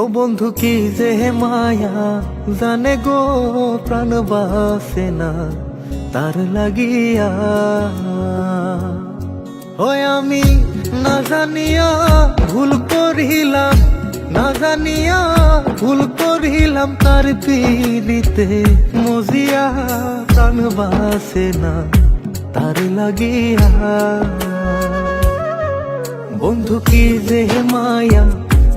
ও বন্ধু, কি যে মায়া, জানে গো প্রাণ বাসে না, তার লাগিয়া। ওই আমি না জানিয়া ভুল করিলাম, না জানিয়া ভুল করিলাম, তার পিড়িতে মজিয়া প্রাণ বাসে না, তার লাগিয়া। বন্ধু, কি যে মায়া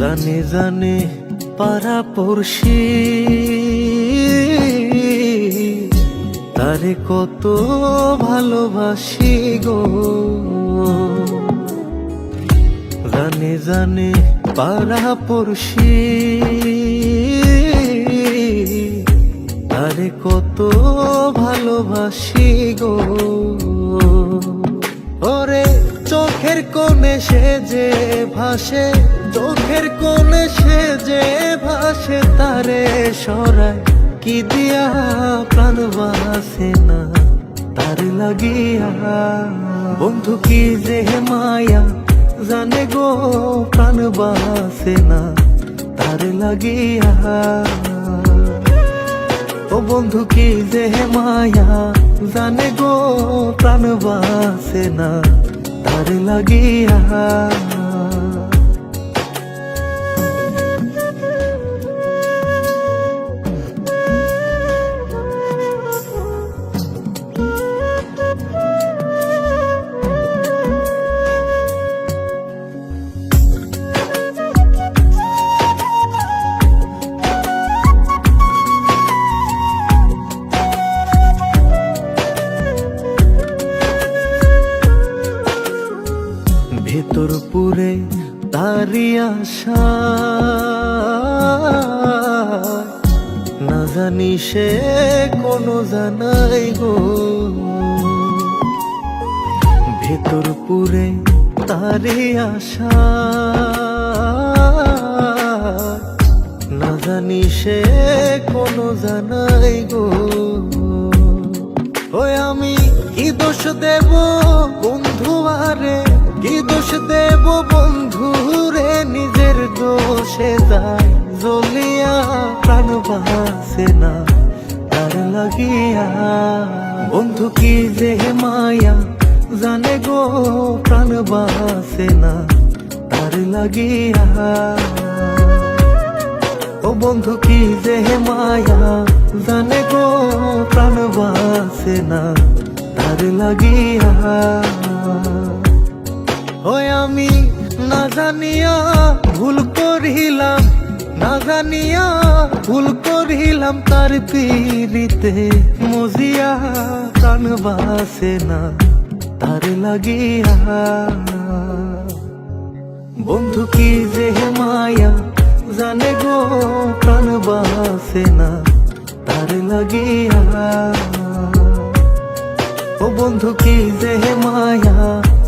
জানে জানে পাড়া পড়শি। তারে কত ভালোবাসি গো। জানে জানে পাড়া পড়শি। তারে কত ভালোবাসি গো। ওরে চোখের কোণে সে যে ভাসে ভাসে তারে সরায়, কি দিয়া প্রাণ বাসে না, তার লাগিয়া। বন্ধু কি যে মায়া, জানে গো প্রাণ বাসে না, তার লাগিয়া। ও বন্ধু কি যে মায়া, জানে গো প্রাণ বাসে না, তার লাগিয়া। ভেতর পুরে তারি আশা। না জানি সে কোনো জানাই গো। ভেতর পুরে তারি আশা। না জানি সে কোনো জানাই গো। ওই আমি কি দোষ দেব বন্ধু আরে? দোষ দেব বন্ধু রে, নিজের দোষে যায় জ্বলিয়া প্রাণ বাসে না, তার লাগিয়া। বন্ধু কি যে মায়া জানে গো, প্রাণ বাসে না, তার লাগিয়া। ও বন্ধু কি যে মায়া জানে গো, প্রাণ বাসে না, তার লাগিয়া। ওই আমি না জানিয়া ভুল করিলাম, না জানিয়া ভুল করিলাম তার পিড়িতে। মজিয়া প্রাণ বাসে না, তার লাগিয়া। বন্ধু কি যে মায়া জানে গো, প্রাণ বাসে না, তার লাগিয়া। ও বন্ধু কি যে মায়া